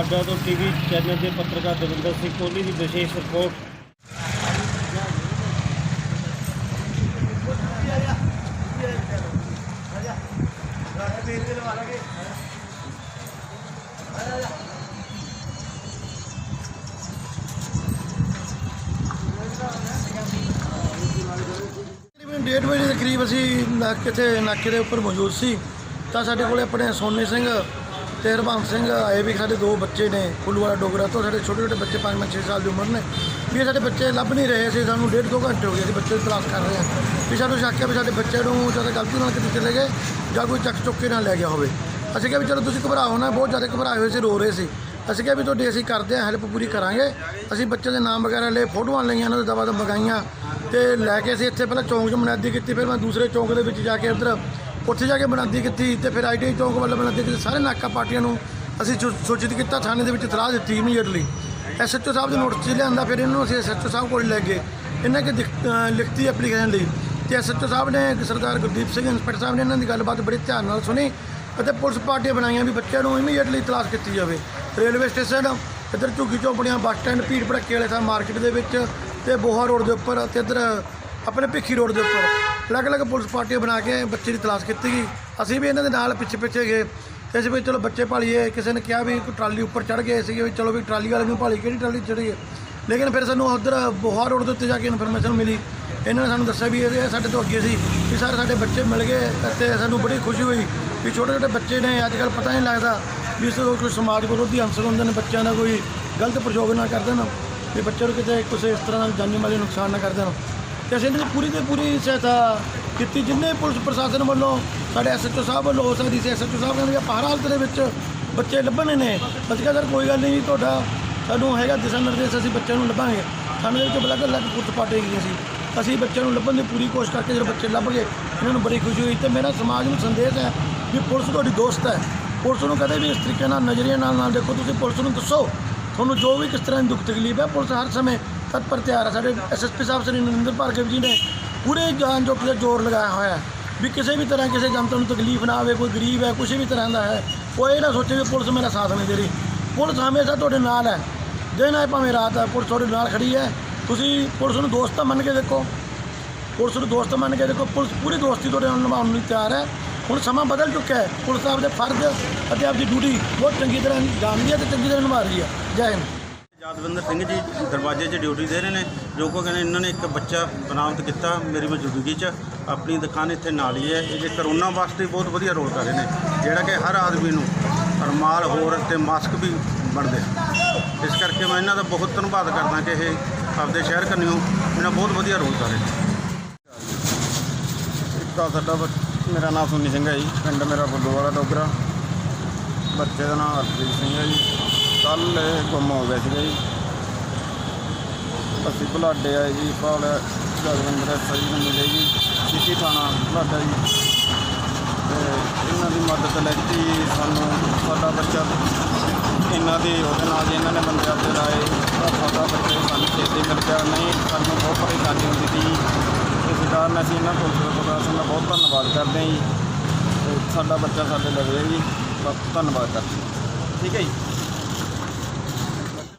ਬੁਢਲਾਡਾ ਤੋਂ TV channel ਦੇ ਪੱਤਰਕਾਰ ਦਵਿੰਦਰ ਸਿੰਘ ਕੋਹਲੀ ਦੀ ਵਿਸ਼ੇਸ਼ ਰਿਪੋਰਟ। ਤਕਰੀਬਨ ਡੇਢ ਵਜੇ ਦੇ ਕਰੀਬ ਅਸੀਂ ਨਾ- ਕਿਤੇ ਨਾਕੇ ਦੇ ਉੱਪਰ ਮੌਜੂਦ ਸੀ। ਤਾਂ ਸਾਡੇ ਕੋਲੇ ਆਪਣੇ ਸੋਨੇ ਸਿੰਘ ਤੇ ਹਰਬੰਸ ਸਿੰਘ ਆਏ ਵੀ ਸਾਡੇ ਦੋ ਬੱਚੇ ਨੇ, ਫੁੱਲੂ ਵਾਲਾ ਡੋਗਰਾ, ਤੋਂ ਸਾਡੇ ਛੋਟੇ ਛੋਟੇ ਬੱਚੇ 5 ਛੇ ਸਾਲ ਦੀ ਉਮਰ ਨੇ। ਵੀ ਇਹ ਸਾਡੇ ਬੱਚੇ ਲੱਭ ਨਹੀਂ ਰਹੇ ਸੀ ਸਾਨੂੰ ਡੇਢ ਦੋ ਘੰਟੇ ਹੋ ਗਏ ਅਸੀਂ ਬੱਚੇ ਦੀ ਤਲਾਸ਼ ਕਰ ਰਹੇ ਹਾਂ। ਵੀ ਸਾਨੂੰ ਸ਼ੱਕ ਹੈ ਵੀ ਸਾਡੇ ਬੱਚੇ ਨੂੰ ਜਦੋਂ ਗਲਤੀ ਨਾਲ ਕਿਤੇ ਚਲੇ ਗਏ, ਜਾਂ ਕੋਈ ਚੱਕ ਚੁੱਕ ਕੇ ਨਾ ਲੈ ਗਿਆ ਹੋਵੇ। ਅਸੀਂ ਕਿਹਾ ਵੀ ਚਲੋ ਤੁਸੀਂ ਘਬਰਾਓ ਨਾ, ਬਹੁਤ ਜ਼ਿਆਦਾ ਘਬਰਾਏ ਹੋਏ ਸੀ, ਰੋ ਰਹੇ ਸੀ। ਅਸੀਂ ਕਿਹਾ ਵੀ ਤੁਹਾਡੀ ਅਸੀਂ ਕਰਦੇ ਹਾਂ ਹੈਲਪ ਪੂਰੀ ਕਰਾਂਗੇ। ਅਸੀਂ ਬੱਚੇ ਦੇ ਨਾਮ ਵਗੈਰਾ ਲਏ, ਫੋਟੋਆਂ ਲਈਆਂ, ਉਹਨਾਂ ਦੇ ਦਵਾ ਦਾ ਮਗਾਈਆਂ। ਤੇ ਲੈ ਕੇ ਅਸੀਂ ਇੱਥੇ ਪਹਿਲਾਂ ਚੌਂਕ 'ਚ ਬੁਨਿਆਦੀ ਕੀਤੀ, ਫਿਰ ਮੈਂ ਦੂਸਰੇ ਚੌਂਕ ਦੇ ਵਿੱਚ ਜਾ ਕੇ ਉੱਧਰ ਉੱਥੇ ਜਾ ਕੇ ਬੁਨਿਆਦੀ ਕੀਤੀ ਤੇ ਫਿਰ ਆਈਟੀ ਚੌਂਕ ਵੱਲੋਂ ਬੁਨਿਆਦੀ ਕੀਤੀ। ਸਾਰੇ ਨਾਕਾ ਪਾਰਟੀਆਂ ਨੂੰ ਅਸੀਂ ਸੁ- ਸੂਚਿਤ ਕੀਤਾ, ਥਾਣੇ ਦੇ ਵਿੱਚ ਇਤਲਾਹ ਦਿੱਤੀ ਇਮੀਡੀਏਟਲੀ ਐਸਐਚਓ ਸਾਹਿਬ ਦੇ ਨੋਟਿਸ 'ਚ ਲਿਆਂਦਾ, ਫਿਰ ਇਹਨੂੰ ਅਸੀਂ ਐਸਐਚਓ ਸਾਹਿਬ ਕੋਲ ਲੈ ਗਏ। ਇਹਨਾਂ ਕੇ ਦਿਖ- ਲਿਖਤੀ ਐਪਲੀਕੇਸ਼ਨ ਲਈ। ਤੇ ਐਸਐਚਓ ਸਾਹਿਬ ਨੇ ਸਰਦਾਰ ਗੁਰਦੀਪ ਸਿੰਘ ਇੰਸਪੈਕਟਰ ਸਾਹਿਬ ਨੇ ਇਹਨਾਂ ਦੀ ਗੱਲਬਾਤ ਬੜੇ ਧਿਆਨ ਨਾਲ ਸੁਣੀ ਅਤੇ ਪੁਲਿਸ ਪਾਰਟੀਆਂ ਬਣਾਈਆਂ ਵੀ ਬੱਚਿਆਂ ਨੂੰ ਇਮੀਡੀਏਟਲੀ ਤਲਾਸ਼ ਕੀਤੀ ਜਾਵੇ। ਰੇਲਵੇ ਸਟੇਸ਼ਨ, ਇੱਧਰ ਝੁੱਗੀ ਚੌਪੜੀਆਂ ਬੱਸ ਸਟੈਂਡ, ਭੀੜ ਭੜੱਕੇ ਵਾਲੇ ਥਾਂ ਮਾਰਕੀਟ ਦੇ ਵਿੱਚ ਤੇ ਬੋਹਾ ਰੋਡ ਦੇ ਉੱਪਰ ਤੇ ਇੱਧਰ ਆਪਣੇ ਭਿੱਖੀ ਰੋਡ ਦੇ ਉੱਪਰ। ਅਲੱਗ-ਅਲੱਗ ਪੁਲਿਸ ਪਾਰਟੀਆਂ ਬਣਾ ਕੇ ਬੱਚੇ ਦੀ ਤਲਾਸ਼ ਕੀਤੀ ਗਈ। ਅਸੀਂ ਵੀ ਇਹਨਾਂ ਦੇ ਨਾਲ ਪਿੱਛੇ ਪਿੱਛੇ ਗਏ। ਤੇ ਅਸੀਂ ਵੀ ਚਲੋ ਬੱਚੇ ਭਾਲੀਏ। ਕਿਸੇ ਨੇ ਕਿਹਾ ਵੀ ਕੋਈ ਟਰਾਲੀ ਉੱਪਰ ਚੜ ਗਏ। ਸੀਗੇ ਵੀ ਚਲੋ ਵੀ ਟਰਾਲੀ ਵਾਲੇ ਨੂੰ ਭਾਲੀ ਕਿਹੜੀ ਟਰਾਲੀ ਚੜੀਏ ਲੇਕਿਨ ਫਿਰ ਸਾਨੂੰ ਉੱਧਰ ਬੋਹਾ ਰੋਡ ਦੇ ਉੱਤੇ ਜਾ ਕੇ ਇਨਫੋਰਮੇਸ਼ਨ ਮਿਲੀ। ਇਹਨਾਂ ਨੇ ਸਾਨੂੰ ਦੱਸਿਆ ਵੀ ਇਹ ਸਾਡੇ ਤੋਂ ਅੱਗੇ ਸੀ ਵੀ ਸਾਰੇ ਸਾਡੇ ਬੱਚੇ ਮਿਲ ਗਏ ਅਤੇ ਸਾਨੂੰ ਬੜੀ ਖੁਸ਼ੀ ਹੋਈ ਵੀ ਛੋਟੇ ਛੋਟੇ ਬੱਚੇ ਨੇ ਅੱਜ ਕੱਲ੍ਹ ਪਤਾ ਨਹੀਂ ਲੱਗਦਾ ਵੀ ਇਸ ਤੋਂ ਕੋਈ ਸਮਾਜ ਵਿਰੋਧੀ ਅੰਸਰ ਹੁੰਦੇ ਨੇ, ਬੱਚਿਆਂ ਦਾ ਕੋਈ ਗਲਤ ਪ੍ਰਯੋਗ ਨਾ ਕਰ ਦੇਣ, ਵੀ ਬੱਚੇ ਨੂੰ ਕਿਤੇ ਕਿਸੇ ਇਸ ਤਰ੍ਹਾਂ ਦਾ ਜਾਨੀ ਮਾਲੀ ਨੁਕਸਾਨ ਨਾ ਕਰ ਦੇਣ। ਤੇ ਅਸੀਂ ਇਹਨਾਂ ਦੀ ਪੂਰੀ ਤੇ ਪੂਰੀ ਸਹਾਇਤਾ ਕੀਤੀ। ਜਿੰਨੇ ਪੁਲਿਸ ਪ੍ਰਸ਼ਾਸਨ ਵੱਲੋਂ, ਸਾਡੇ ਐਸਐਚਓ ਸਾਹਿਬ ਵੱਲੋਂ ਹੋ ਸਕਦੀ ਸੀ ਐਸਐਚਓ ਸਾਹਿਬ ਕਹਿੰਦੇ ਵੀ ਆਪਾਂ ਹਰ ਹਾਲਤ ਦੇ ਵਿੱਚ ਬੱਚੇ ਲੱਭਣੇ ਨੇ। ਅਸੀਂ ਕਿਹਾ, ਸਰ, ਕੋਈ ਗੱਲ ਨਹੀਂ, ਤੁਹਾਡਾ ਸਾਨੂੰ ਹੈਗਾ ਦਿਸ਼ਾ ਨਿਰਦੇਸ਼, ਅਸੀਂ ਬੱਚਿਆਂ ਨੂੰ ਲੱਭਾਂਗੇ। ਸਾਨੂੰ ਇਹਦੇ ਵਿੱਚ ਅਲੱਗ ਅਲੱਗ ਪੁਲਿਸ ਪਾਟੇ ਗਈਆਂ ਸੀ। ਅਸੀਂ ਬੱਚਿਆਂ ਨੂੰ ਲੱਭਣ ਦੀ ਪੂਰੀ ਕੋਸ਼ਿਸ਼ ਕਰਕੇ ਜਦੋਂ ਬੱਚੇ ਲੱਭ ਗਏ, ਇਹਨਾਂ ਨੂੰ ਬੜੀ ਖੁਸ਼ੀ ਹੋਈ ਤੇ ਮੇਰਾ ਸਮਾਜ ਨੂੰ ਸੰਦੇਸ਼ ਹੈ ਵੀ ਪੁਲਿਸ ਤੁਹਾਡੀ ਦੋਸਤ ਹੈ। ਪੁਲਿਸ ਨੂੰ ਕਦੇ ਵੀ ਇਸ ਤਰੀਕੇ ਨਾਲ ਨਜ਼ਰੀਏ ਨਾਲ ਨਾਲ ਦੇਖੋ, ਤੁਸੀਂ ਪੁਲਿਸ ਨੂੰ ਦੱਸੋ। ਤੁਹਾਨੂੰ ਜੋ ਵੀ ਕਿਸ ਤਰ੍ਹਾਂ ਦੀ ਦੁੱਖ ਤਕਲੀਫ ਹੈ, ਪੁਲਿਸ ਹਰ ਸਮੇਂ ਤਤਪਰ ਤਿਆਰ ਹੈ ਸਾਡੇ ਐਸਐਸਪੀ ਸਾਹਿਬ, ਸ੍ਰੀ ਨਰਿੰਦਰ ਭਾਰਗਵ ਜੀ ਨੇ ਪੂਰੇ ਜਾਨ ਜੋ ਤੇ ਜ਼ੋਰ ਲਗਾਇਆ ਹੋਇਆ ਹੈ ਵੀ ਕਿਸੇ ਵੀ ਤਰ੍ਹਾਂ ਕਿਸੇ ਜਨਤਾ ਨੂੰ ਤਕਲੀਫ ਨਾ ਆਵੇ, ਕੋਈ ਗਰੀਬ ਹੈ ਕਿਸੇ ਵੀ ਤਰ੍ਹਾਂ ਦਾ ਹੈ, ਉਹ ਇਹ ਨਾ ਸੋਚੇ ਵੀ ਪੁਲਿਸ ਮੇਰਾ ਸਾਥ ਨਹੀਂ ਦੇ ਰਹੀ। ਪੁਲਿਸ ਹਮੇਸ਼ਾ ਤੁਹਾਡੇ ਨਾਲ ਹੈ। ਦਿਨ ਹੈ ਭਾਵੇਂ ਰਾਤ ਹੈ, ਪੁਲਿਸ ਤੁਹਾਡੇ ਨਾਲ ਖੜੀ ਹੈ। ਤੁਸੀਂ ਪੁਲਿਸ ਨੂੰ ਦੋਸਤ ਤਾਂ ਮੰਨ ਕੇ ਦੇਖੋ। ਪੁਲਿਸ ਨੂੰ ਦੋਸਤ ਮੰਨ ਕੇ ਦੇਖੋ। ਪੁਲਿਸ ਪੂਰੀ ਦੋਸਤੀ ਤੁਹਾਡੇ ਨਾਲ ਨਿਭਾਉਣ ਨੂੰ ਤਿਆਰ ਹੈ। ਹੁਣ ਸਮਾਂ ਬਦਲ ਚੁੱਕਿਆ ਹੈ। ਪੁਲਿਸ ਆਪਦੇ ਫਰਜ਼ ਅਤੇ ਆਪਦੀ ਡਿਊਟੀ ਬਹੁਤ ਚੰਗੀ ਤਰ੍ਹਾਂ ਜਾਣਦੀ ਹੈ ਤੇ ਚੰਗੀ ਤਰ੍ਹਾਂ ਨਿਭਾ ਰਹੀ ਹੈ। ਜੈ ਹਿੰਦ। ਯਾਦਵਿੰਦਰ ਸਿੰਘ ਜੀ ਦਰਵਾਜ਼ੇ 'ਚ ਡਿਊਟੀ ਦੇ ਰਹੇ ਨੇ। ਜੋ ਕੋ ਕਹਿੰਦੇ ਇਹਨਾਂ ਨੇ ਇੱਕ ਬੱਚਾ ਬਰਾਮਦ ਕੀਤਾ ਮੇਰੀ ਮੌਜੂਦਗੀ 'ਚ। ਆਪਣੀ ਦੁਕਾਨ ਇੱਥੇ ਨਾਲ ਹੀ ਹੈ। ਇਹ ਕਰੋਨਾ ਵਾਸਤੇ ਬਹੁਤ ਵਧੀਆ ਰੋਲ ਕਰ ਰਹੇ ਨੇ। ਜਿਹੜਾ ਕਿ ਹਰ ਆਦਮੀ ਨੂੰ ਰੁਮਾਲ, ਹੋਰ ਤੇ ਮਾਸਕ ਵੀ ਬਣਦੇ ਇਸ ਕਰਕੇ ਮੈਂ ਇਹਨਾਂ ਦਾ ਬਹੁਤ ਧੰਨਵਾਦ ਕਰਦਾ ਕਿ ਇਹ ਆਪਦੇ ਸ਼ਹਿਰ ਕੰਨਿਓ ਇਹਨਾਂ ਬਹੁਤ ਵਧੀਆ ਰੋਲ ਕਰ ਰਹੇ ਨੇ। ਤਾਂ ਸਾਡਾ ਬੱਚ- ਮੇਰਾ ਨਾਮ ਸੁਨੀ ਸਿੰਘ ਹੈ ਜੀ। ਪਿੰਡ ਮੇਰਾ ਬੁੱਲੂ ਵਾਲਾ ਡੋਗਰਾ। ਬੱਚੇ ਦਾ ਨਾਮ ਹਰਪ੍ਰੀਤ ਸਿੰਘ ਹੈ ਜੀ। ਕੱਲ ਗੁੰਮ ਹੋ ਗਿਆ ਸੀਗਾ ਜੀ। ਅਸੀਂ ਬੁਲਾਡੇ ਆਏ ਜੀ ਭਾਲ ਜਗਵਿੰਦਰ ਸਹੀ ਨੂੰ ਮਿਲੇ ਜੀ ਸਿੱਧੀ ਥਾਣਾ ਬੁਲਾਡਾ ਜੀ। ਤੇ ਇਹਨਾਂ ਦੀ ਮਦਦ ਲੈਤੀ ਸਾਨੂੰ, ਸਾਡਾ ਬੱਚਾ ਇਹਨਾਂ ਦੀ, ਉਹਦੇ ਨਾਲ ਜੀ ਇਹਨਾਂ ਨੇ ਬੰਦੇ ਆਪਦੇ ਲਾਏ। ਸਾਡਾ ਬੱਚਾ ਸਾਨੂੰ ਛੇਤੀ ਮਿਲ ਗਿਆ। ਨਹੀਂ, ਸਾਨੂੰ ਬਹੁਤ ਪਰੇਸ਼ਾਨੀ ਹੁੰਦੀ ਸੀ। ਇਸ ਕਾਰਨ ਅਸੀਂ ਇਹਨਾਂ ਪੁਲਿਸ ਪ੍ਰਸ਼ਾਸਨ ਦਾ ਬਹੁਤ ਧੰਨਵਾਦ ਕਰਦੇ ਹਾਂ ਜੀ। ਤੇ ਸਾਡਾ ਬੱਚਾ ਸਾਡੇ ਲਵੇ ਜੀ। ਬਸ ਧੰਨਵਾਦ ਕਰਦੇ ਠੀਕ ਹੈ ਜੀ।